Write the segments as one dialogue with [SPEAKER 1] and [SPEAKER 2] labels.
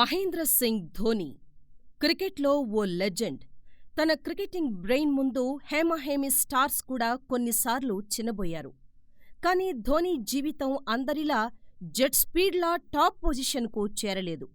[SPEAKER 1] మహేంద్ర సింగ్ ధోని క్రికెట్లో ఓ లెజెండ్. తన క్రికెటింగ్ బ్రెయిన్ ముందు హేమహేమి స్టార్స్ కూడా కొన్నిసార్లు చిన్నబోయారు. కానీ ధోని జీవితం అందరిలా జెట్ స్పీడ్లా టాప్ పొజిషన్కు చేరలేదు.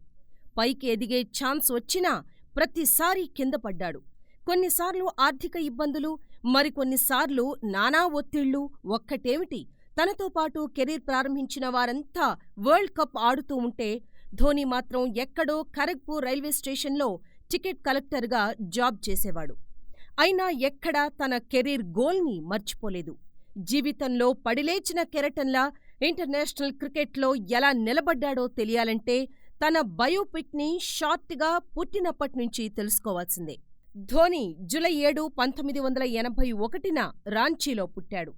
[SPEAKER 1] పైకి ఎదిగే ఛాన్స్ వచ్చినా ప్రతిసారీ కిందపడ్డాడు. కొన్నిసార్లు ఆర్థిక ఇబ్బందులు, మరికొన్నిసార్లు నానా ఒత్తిళ్ళు ఒక్కటేమిటి తనతో పాటు కెరీర్ ప్రారంభించిన వారంతా వరల్డ్ కప్ ఆడుతూ ఉంటే ధోని మాత్రం ఎక్కడో ఖరగ్పూర్ రైల్వే స్టేషన్లో టికెట్ కలెక్టర్గా జాబ్ చేసేవాడు. అయినా ఎక్కడా తన కెరీర్ గోల్ని మర్చిపోలేదు. జీవితంలో పడిలేచిన కెరటంలా ఇంటర్నేషనల్ క్రికెట్లో ఎలా నిలబడ్డాడో తెలియాలంటే తన బయోపిక్ని షార్ట్గా పుట్టినప్పట్నుంచి తెలుసుకోవాల్సిందే. ధోని జూలై ఏడు, పంతొమ్మిది వందల ఎనభై ఒకటిన రాంచీలో పుట్టాడు.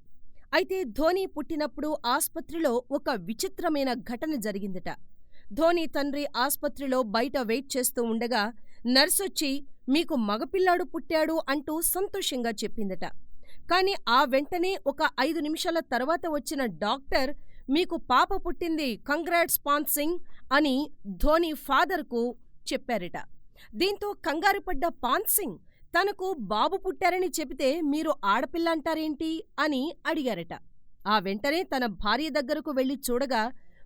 [SPEAKER 1] అయితే ధోని పుట్టినప్పుడు ఆస్పత్రిలో ఒక విచిత్రమైన ఘటన జరిగిందట. ధోని తండ్రి ఆస్పత్రిలో బయట వెయిట్ చేస్తూ ఉండగా నర్సొచ్చి మీకు మగపిల్లాడు పుట్టాడు అంటూ సంతోషంగా చెప్పిందట. కాని ఆ వెంటనే ఒక ఐదు నిమిషాల తర్వాత వచ్చిన డాక్టర్ మీకు పాప పుట్టింది కంగ్రాట్స్ పాన్ సింగ్ అని ధోని ఫాదర్కు చెప్పారట. దీంతో కంగారుపడ్డ పాన్ సింగ్ తనకు బాబు పుట్టారని చెబితే మీరు ఆడపిల్ల అంటారేంటి అని అడిగారట. ఆ వెంటనే తన భార్య దగ్గరకు వెళ్ళి చూడగా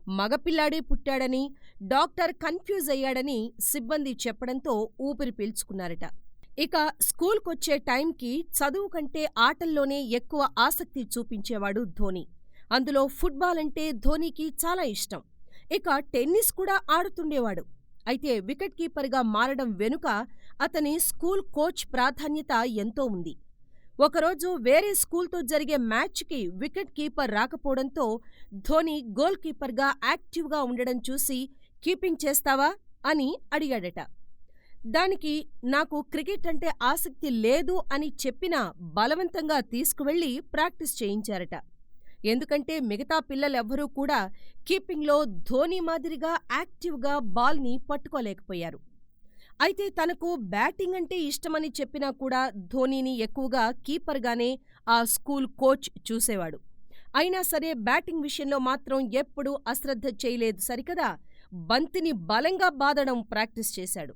[SPEAKER 1] మగపిల్లాడే పుట్టాడని, డాక్టర్ కన్ఫ్యూజ్ అయ్యాడని సిబ్బంది చెప్పడంతో ఊపిరి పీల్చుకున్నారట. ఇక స్కూల్కొచ్చే టైంకి చదువు కంటే ఆటల్లోనే ఎక్కువ ఆసక్తి చూపించేవాడు ధోని. అందులో ఫుట్బాల్ అంటే ధోనీకి చాలా ఇష్టం. ఇక టెన్నిస్ కూడా ఆడుతుండేవాడు. అయితే వికెట్ కీపర్గా మారడం వెనుక అతని స్కూల్ కోచ్ ప్రాధాన్యత ఎంతో ఉంది. ఒకరోజు వేరే స్కూల్తో జరిగే మ్యాచ్కి వికెట్ కీపర్ రాకపోవడంతో ధోని గోల్ కీపర్గా యాక్టివ్గా ఉండడం చూసి కీపింగ్ చేస్తావా? అని అడిగాడట. దానికి నాకు క్రికెట్ అంటే ఆసక్తి లేదు అని చెప్పినా బలవంతంగా తీసుకువెళ్ళి ప్రాక్టీస్ చేయించారట. ఎందుకంటే మిగతా పిల్లలెవ్వరూ కూడా కీపింగ్లో ధోని మాదిరిగా యాక్టివ్గా బాల్ని పట్టుకోలేకపోయారు. అయితే తనకు బ్యాటింగ్ అంటే ఇష్టమని చెప్పినా కూడా ధోనీని ఎక్కువగా కీపర్గానే ఆ స్కూల్ కోచ్ చూసేవాడు. అయినా సరే బ్యాటింగ్ విషయంలో మాత్రం ఎప్పుడూ అశ్రద్ధ చేయలేదు సరికదా బంతిని బలంగా బాదడం ప్రాక్టీస్ చేశాడు.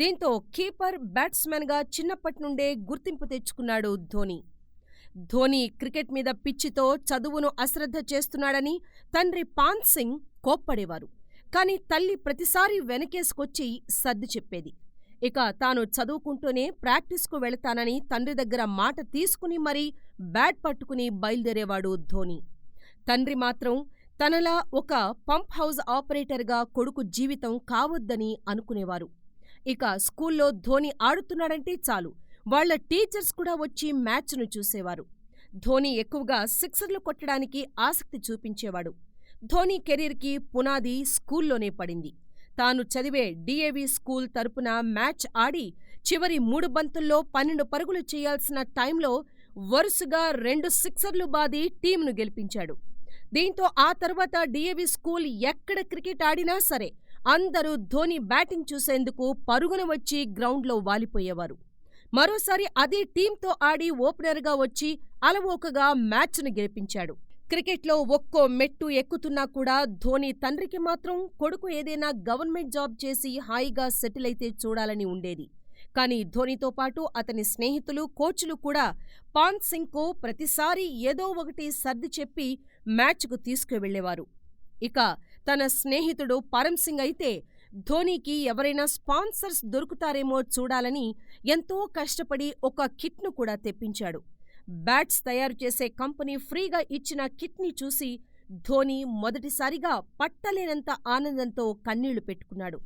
[SPEAKER 1] దీంతో కీపర్, బ్యాట్స్మన్గా చిన్నప్పట్నుండే గుర్తింపు తెచ్చుకున్నాడు ధోని. ధోని క్రికెట్ మీద పిచ్చితో చదువును అశ్రద్ధ చేస్తున్నాడని తండ్రి పాన్ సింగ్ కోప్పడేవారు. కాని తల్లి ప్రతిసారీ వెనకేసుకొచ్చి సర్ది చెప్పేది. ఇక తాను చదువుకుంటూనే ప్రాక్టీస్కు వెళతానని తండ్రి దగ్గర మాట తీసుకుని మరీ బ్యాట్ పట్టుకుని బయలుదేరేవాడు ధోని. తండ్రి మాత్రం తనలా ఒక పంప్ హౌస్ ఆపరేటర్గా కొడుకు జీవితం కావొద్దని అనుకునేవారు. ఇక స్కూల్లో ధోని ఆడుతున్నాడంటే చాలు వాళ్ళ టీచర్స్ కూడా వచ్చి మ్యాచ్ను చూసేవారు. ధోని ఎక్కువగా సిక్సర్లు కొట్టడానికి ఆసక్తి చూపించేవాడు. ధోని కెరీర్కి పునాది స్కూల్లోనే పడింది. తాను చదివే డిఏవి స్కూల్ తరపున మ్యాచ్ ఆడి చివరి మూడు బంతుల్లో పన్నెండు పరుగులు చేయాల్సిన టైంలో వరుసగా రెండు సిక్సర్లు బాది టీంను గెలిపించాడు. దీంతో ఆ తర్వాత డిఏవి స్కూల్ ఎక్కడ క్రికెట్ ఆడినా సరే అందరూ ధోని బ్యాటింగ్ చూసేందుకు పరుగున వచ్చి గ్రౌండ్లో వాలిపోయేవారు. మరోసారి అదే టీంతో ఆడి ఓపెనర్గా వచ్చి అలవోకగా మ్యాచ్ను గెలిపించాడు. క్రికెట్లో ఒక్కో మెట్టు ఎక్కుతున్నా కూడా ధోని తండ్రికి మాత్రం కొడుకు ఏదైనా గవర్నమెంట్ జాబ్ చేసి హాయిగా సెటిల్ అయితే చూడాలని ఉండేది. కానీ ధోనితో పాటు అతని స్నేహితులు, కోచ్లు కూడా పాన్ సింగ్కు ప్రతిసారీ ఏదో ఒకటి సర్ది చెప్పి మ్యాచ్కు తీసుకువెళ్ళేవారు. ఇక తన స్నేహితుడు పరమ్ సింగ్ అయితే ధోనీకి ఎవరైనా స్పాన్సర్స్ దొరుకుతారేమో చూడాలని ఎంతో కష్టపడి ఒక కిట్ను కూడా తెప్పించాడు. బ్యాట్స్ తయారు చేసే కంపెనీ ఫ్రీగా ఇచ్చిన కిట్ని చూసి ధోని మొదటిసారిగా పట్టలేనంత ఆనందంతో కన్నీళ్ళు పెట్టుకున్నాడు.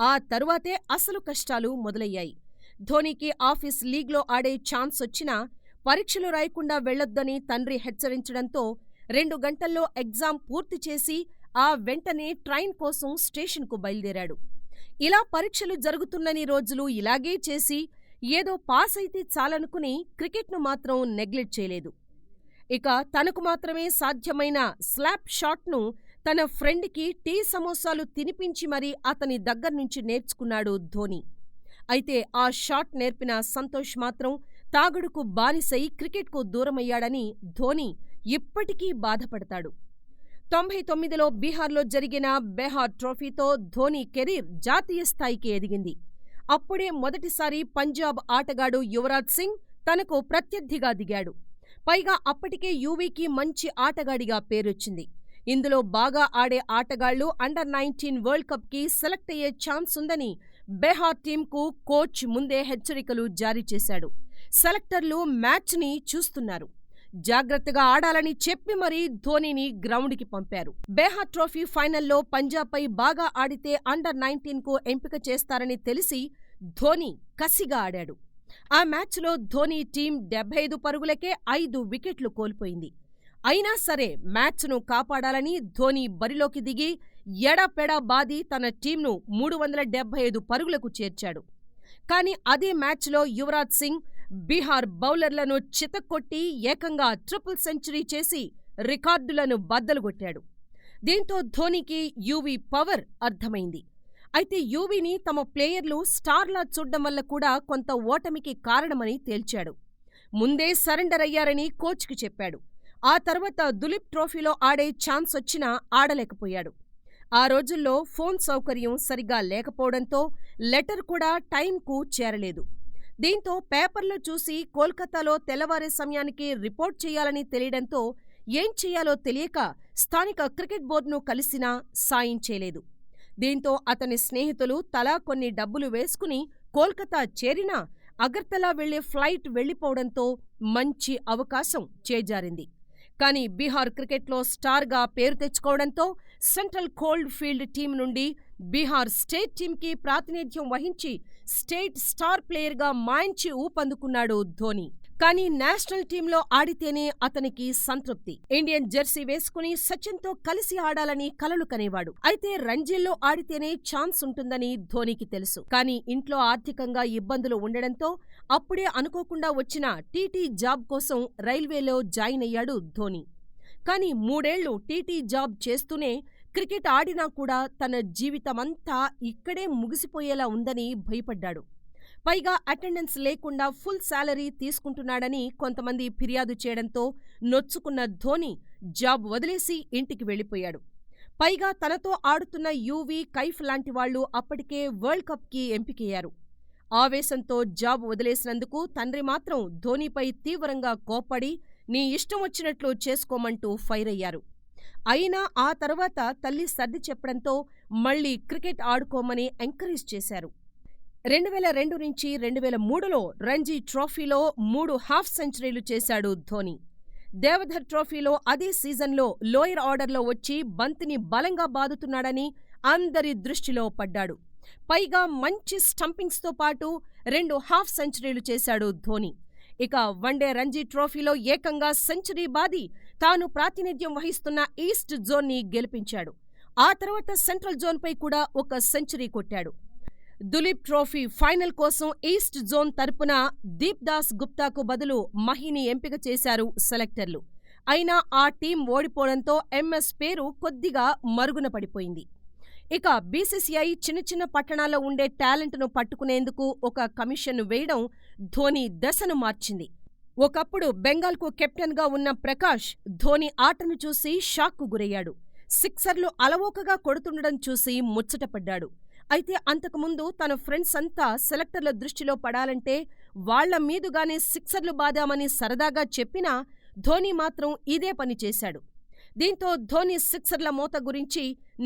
[SPEAKER 1] ఆ తరువాతే అసలు కష్టాలు మొదలయ్యాయి. ధోనికి ఆఫీస్ లీగ్లో ఆడే ఛాన్స్ వచ్చినా పరీక్షలు రాయకుండా వెళ్ళొద్దని తండ్రి హెచ్చరించడంతో రెండు గంటల్లో ఎగ్జామ్ పూర్తి చేసి ఆ వెంటనే ట్రైన్ కోసం స్టేషన్కు బయలుదేరాడు ఇలా పరీక్షలు జరుగుతున్నని రోజులు ఇలాగే చేసి ఏదో పాసైతే చాలనుకుని క్రికెట్ను మాత్రం నెగ్లెక్ట్ చేయలేదు. ఇక తనకు మాత్రమే సాధ్యమైన స్లాప్ షాట్ను తన ఫ్రెండ్కి టీ సమోసాలు తినిపించి మరీ అతని దగ్గర్నుంచి నేర్చుకున్నాడు ధోని. అయితే ఆ షాట్ నేర్పిన సంతోష్ మాత్రం తాగుడుకు బానిసై క్రికెట్కు దూరమయ్యాడని ధోని ఇప్పటికీ బాధపడతాడు. తొంభై తొమ్మిదిలో బీహార్లో జరిగిన బెహార్ ట్రోఫీతో ధోని కెరీర్ జాతీయ స్థాయికి ఎదిగింది. అప్పుడే మొదటిసారి పంజాబ్ ఆటగాడు యువరాజ్ సింగ్ తనకు ప్రత్యర్థిగా దిగాడు. పైగా అప్పటికే యువీకి మంచి ఆటగాడిగా పేరొచ్చింది. ఇందులో బాగా ఆడే ఆటగాళ్ళు అండర్ నైన్టీన్ వరల్డ్ కప్కి సెలెక్ట్ అయ్యే ఛాన్స్ ఉందని బెహార్ టీంకు కోచ్ ముందే హెచ్చరికలు జారీ చేశాడు. సెలెక్టర్లు మ్యాచ్ని చూస్తున్నారు. జాగ్రత్తగా ఆడాలని చెప్పి మరీ ధోనీని గ్రౌండ్కి పంపారు. బేహా ట్రోఫీ ఫైనల్లో పంజాబ్పై బాగా ఆడితే అండర్ నైన్టీన్కు ఎంపిక చేస్తారని తెలిసి ధోని కసిగా ఆడాడు. ఆ మ్యాచ్లో ధోని టీం డెబ్బై ఐదు పరుగులకే ఐదు వికెట్లు కోల్పోయింది. అయినా సరే మ్యాచ్ను కాపాడాలని ధోని బరిలోకి దిగి ఎడాపెడా బాది తన టీంను మూడు వందల డెబ్బై ఐదు పరుగులకు చేర్చాడు. కానీ అదే మ్యాచ్లో యువరాజ్ సింగ్ బీహార్ బౌలర్లను చితక్కొట్టి ఏకంగా ట్రిపుల్ సెంచరీ చేసి రికార్డులను బద్దలుగొట్టాడు. దీంతో ధోనీకి యువీ పవర్ అర్థమైంది. అయితే యువీని తమ ప్లేయర్లు స్టార్లా చూడ్డం వల్ల కూడా కొంత ఓటమికి కారణమని తేల్చాడు. ముందే సరెండర్ అయ్యారని కోచ్కి చెప్పాడు. ఆ తర్వాత దులీప్ ట్రోఫీలో ఆడే ఛాన్స్ వచ్చినా ఆడలేకపోయాడు. ఆ రోజుల్లో ఫోన్ సౌకర్యం సరిగా లేకపోవడంతో లెటర్ కూడా టైంకు చేరలేదు. దీంతో పేపర్లో చూసి కోల్కతాలో తెల్లవారే సమయానికి రిపోర్ట్ చేయాలని తెలియడంతో ఏం చెయ్యాలో తెలియక స్థానిక క్రికెట్ బోర్డును కలిసినా సాయం చేయలేదు. దీంతో అతని స్నేహితులు తలా కొన్ని డబ్బులు వేసుకుని కోల్కతా చేరినా అగర్తలా వెళ్ళే ఫ్లైట్ వెళ్ళిపోవడంతో మంచి అవకాశం చేజారింది. కానీ బీహార్ క్రికెట్లో స్టార్గా పేరు తెచ్చుకోవడంతో సెంట్రల్ కోల్డ్ ఫీల్డ్ టీం నుండి బీహార్ స్టేట్ టీంకి ప్రాతినిధ్యం వహించి స్టేట్ స్టార్ ప్లేయర్గా మాయించి ఊపందుకున్నాడు ధోని కానీ నేషనల్ టీంలో ఆడితేనే అతనికి సంతృప్తి. ఇండియన్ జెర్సీ వేసుకుని సచిన్తో కలిసి ఆడాలని కలలు కనేవాడు. అయితే రంజీల్లో ఆడితేనే ఛాన్స్ ఉంటుందని ధోనీకి తెలుసు. కానీ ఇంట్లో ఆర్థికంగా ఇబ్బందులు ఉండడంతో అప్పుడే అనుకోకుండా వచ్చిన టీటీ జాబ్ కోసం రైల్వేలో జాయిన్ అయ్యాడు ధోని కానీ మూడేళ్ళు టీటీ జాబ్ చేస్తూనే క్రికెట్ ఆడినా కూడా తన జీవితమంతా ఇక్కడే ముగిసిపోయేలా ఉందని భయపడ్డాడు. పైగా అటెండెన్స్ లేకుండా ఫుల్ శాలరీ తీసుకుంటున్నాడని కొంతమంది ఫిర్యాదు చేయడంతో నొచ్చుకున్న ధోని జాబ్ వదిలేసి ఇంటికి వెళ్ళిపోయాడు పైగా తనతో ఆడుతున్న యువీ, కైఫ్ లాంటి వాళ్ళు అప్పటికే వరల్డ్ కప్కి ఎంపికయ్యారు. ఆవేశంతో జాబ్ వదిలేసినందుకు తండ్రి మాత్రం ధోనీపై తీవ్రంగా కోప్పడి నీ ఇష్టమొచ్చినట్లు చేసుకోమంటూ ఫైరయ్యారు. అయినా ఆ తర్వాత తల్లి సర్ది చెప్పడంతో మళ్ళీ క్రికెట్ ఆడుకోమని ఎంకరేజ్ చేశారు. రెండువేల రెండు నుంచి రెండువేల మూడులో రంజీ ట్రోఫీలో మూడు హాఫ్ సెంచరీలు చేశాడు ధోనీ. దేవధర్ ట్రోఫీలో అదే సీజన్లో లోయర్ ఆర్డర్లో వచ్చి బంతిని బలంగా బాదుతున్నాడని అందరి దృష్టిలో పడ్డాడు. పైగా మంచి స్టంపింగ్స్తో పాటు రెండు హాఫ్ సెంచరీలు చేశాడు ధోనీ. ఇక వన్డే రంజీ ట్రోఫీలో ఏకంగా సెంచరీ బాది తాను ప్రాతినిధ్యం వహిస్తున్న ఈస్ట్ జోన్ని గెలిపించాడు. ఆ తర్వాత సెంట్రల్ జోన్పై కూడా ఒక సెంచరీ కొట్టాడు. దులీప్ ట్రోఫీ ఫైనల్ కోసం ఈస్ట్ జోన్ తరపున దీప్దాస్ గుప్తాకు బదులు మహిని ఎంపిక చేశారు సెలెక్టర్లు. అయినా ఆ టీం ఓడిపోవడంతో ఎంఎస్ పేరు కొద్దిగా మరుగున పడిపోయింది. ఇక బీసీసీఐ చిన్న చిన్న పట్టణాల్లో ఉండే టాలెంట్ను పట్టుకునేందుకు ఒక కమిషన్ను వేయడం ధోని దశను మార్చింది. ఒకప్పుడు బెంగాల్కు కెప్టెన్గా ఉన్న ప్రకాష్ ధోని ఆటను చూసి షాక్కు గురయ్యాడు. సిక్సర్లు అలవోకగా కొడుతుండడం చూసి ముచ్చటపడ్డాడు. అయితే అంతకుముందు తన ఫ్రెండ్స్ అంతా సెలెక్టర్ల దృష్టిలో పడాలంటే వాళ్ళ మీదుగానే సిక్సర్లు బాదామని సరదాగా చెప్పినా ధోని మాత్రం ఇదే పని చేశాడు. దీంతో ధోని సిక్సర్ల మోత గురించి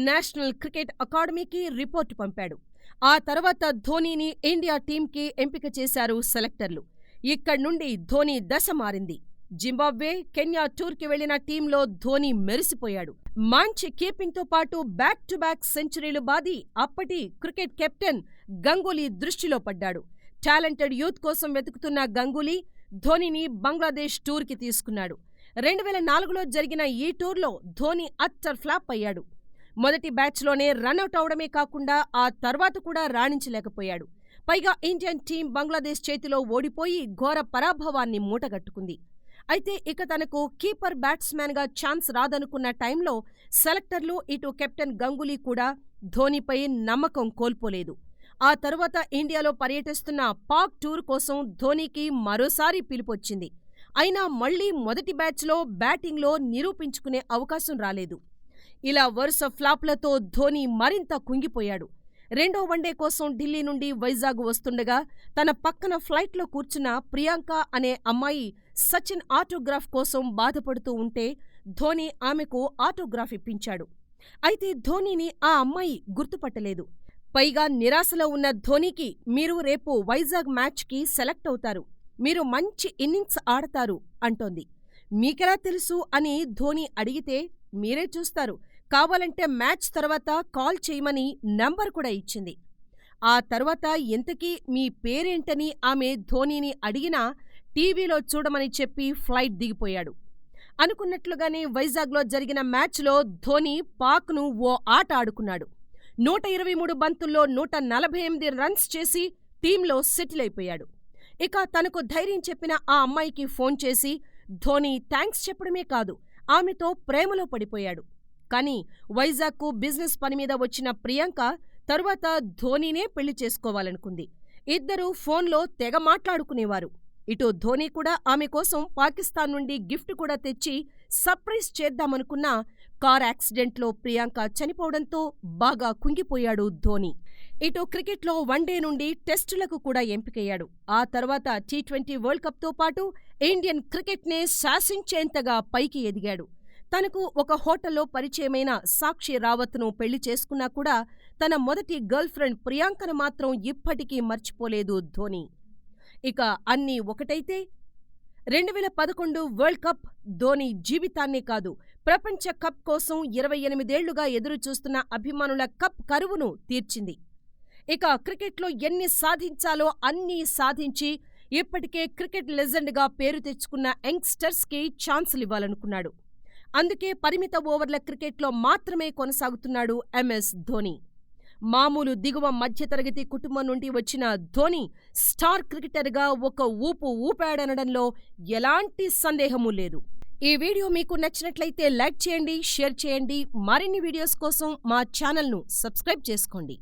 [SPEAKER 1] నేషనల్ క్రికెట్ అకాడమీకి రిపోర్టు పంపాడు. ఆ తర్వాత ధోనీని ఇండియా టీంకి ఎంపిక చేశారు సెలెక్టర్లు. ఇక్కడ్నుండి ధోనీ దశ మారింది. జింబాబ్వే, కెన్యా టూర్కి వెళ్ళిన టీంలో ధోనీ మెరిసిపోయాడు. మంచి కీపింగ్తో పాటు బ్యాక్ టు బ్యాక్ సెంచరీలు బాది అప్పటి క్రికెట్ కెప్టెన్ గంగూలీ దృష్టిలో పడ్డాడు. టాలెంటెడ్ యూత్ కోసం వెతుకుతున్న గంగూలీ ధోనీని బంగ్లాదేశ్ టూర్కి తీసుకున్నాడు. రెండువేల నాలుగులో జరిగిన ఈ టూర్లో ధోని అట్టర్ ఫ్లాప్ అయ్యాడు. మొదటి బ్యాచ్లోనే రన్అట్ అవడమే కాకుండా ఆ తర్వాత కూడా రాణించలేకపోయాడు. పైగా ఇండియన్ టీం బంగ్లాదేశ్ చేతిలో ఓడిపోయి ఘోర పరాభవాన్ని మూటగట్టుకుంది. అయితే ఇక తనకు కీపర్ బ్యాట్స్మెన్గా ఛాన్స్ రాదనుకున్న టైంలో సెలెక్టర్లు ఇటు కెప్టెన్ గంగూలీ కూడా ధోనీపై నమ్మకం కోల్పోలేదు. ఆ తర్వాత ఇండియాలో పర్యటిస్తున్న పాక్ టూర్ కోసం ధోనీకి మరోసారి పిలుపొచ్చింది. అయినా మళ్ళీ మొదటి బ్యాచ్లో బ్యాటింగ్లో నిరూపించుకునే అవకాశం రాలేదు. ఇలా వరుస ఫ్లాప్లతో ధోని మరింత కుంగిపోయాడు. రెండో వన్డే కోసం ఢిల్లీ నుండి వైజాగ్ వస్తుండగా తన పక్కన ఫ్లైట్లో కూర్చున్న ప్రియాంక అనే అమ్మాయి సచిన్ ఆటోగ్రాఫ్ కోసం బాధపడుతూ ఉంటే ధోని ఆమెకు ఆటోగ్రాఫ్ ఇప్పించాడు. అయితే ధోనీని ఆ అమ్మాయి గుర్తుపట్టలేదు. పైగా నిరాశలో ఉన్న ధోనీకి మీరు రేపు వైజాగ్ మ్యాచ్కి సెలెక్ట్ అవుతారు. మీరు మంచి ఇన్నింగ్స్ ఆడతారు అంటోంది. మీకెలా తెలుసు అని ధోని అడిగితే మీరే చూస్తారు. కావాలంటే మ్యాచ్ తర్వాత కాల్ చేయమని నంబర్ కూడా ఇచ్చింది. ఆ తర్వాత ఇంతకీ మీ పేరేంటని ఆమె ధోనీని అడిగినా టీవీలో చూడమని చెప్పి ఫ్లైట్ దిగిపోయాడు. అనుకున్నట్లుగానే వైజాగ్లో జరిగిన మ్యాచ్లో ధోని పాక్ను ఓ ఆట ఆడుకున్నాడు. నూట ఇరవై మూడు బంతుల్లో నూట నలభై ఎనిమిది రన్స్ చేసి టీంలో సెటిల్ అయిపోయాడు. ఇక తనకు ధైర్యం చెప్పిన ఆ అమ్మాయికి ఫోన్ చేసి ధోని థాంక్స్ చెప్పడమే కాదు ఆమెతో ప్రేమలో పడిపోయాడు. కానీ వైజాగ్కు బిజినెస్ పని మీద వచ్చిన ప్రియాంక తరువాత ధోనీనే పెళ్ళి చేసుకోవాలనుకుంది. ఇద్దరూ ఫోన్లో తెగ మాట్లాడుకునేవారు. ఇటు ధోని కూడా ఆమె కోసం పాకిస్తాన్ నుండి గిఫ్ట్ కూడా తెచ్చి సర్ప్రైజ్ చేద్దామనుకున్న కార్ యాక్సిడెంట్లో ప్రియాంక చనిపోవడంతో బాగా కుంగిపోయాడు ధోని. ఇటు క్రికెట్లో వన్డే నుండి టెస్టులకు కూడా ఎంపికయ్యాడు. ఆ తర్వాత టీ-ట్వంటీ వరల్డ్ కప్తో పాటు ఇండియన్ క్రికెట్నే శాసించేంతగా పైకి ఎదిగాడు. తనకు ఒక హోటల్లో పరిచయమైన సాక్షి రావత్ను పెళ్ళి చేసుకున్నా కూడా తన మొదటి గర్ల్ ఫ్రెండ్ ప్రియాంకను మాత్రం ఇప్పటికీ మర్చిపోలేదు ధోని. ఇక అన్నీ ఒకటైతే రెండు వేల పదకొండు వరల్డ్ కప్ ధోని జీవితాన్నే కాదు ప్రపంచ కప్ కోసం ఇరవై ఎనిమిదేళ్ళుగా ఎదురుచూస్తున్న అభిమానుల కప్ కరువును తీర్చింది. ఇక క్రికెట్లో ఎన్ని సాధించాలో అన్నీ సాధించి ఇప్పటికే క్రికెట్ లెజెండ్గా పేరు తెచ్చుకున్న యంగ్స్టర్స్కి ఛాన్సులివ్వాలనుకున్నాడు. అందుకే పరిమిత ఓవర్ల క్రికెట్లో మాత్రమే కొనసాగుతున్నాడు ఎంఎస్ ధోని. మామూలు దిగువ మధ్యతరగతి కుటుంబం నుండి వచ్చిన ధోని స్టార్ క్రికెటర్గా ఒక ఊపు ఊపాడనడంలో ఎలాంటి సందేహమూ లేదు. ఈ వీడియో మీకు నచ్చినట్లయితే లైక్ చేయండి, షేర్ చేయండి. మరిన్ని వీడియోస్ కోసం మా ఛానల్ను సబ్స్క్రైబ్ చేసుకోండి.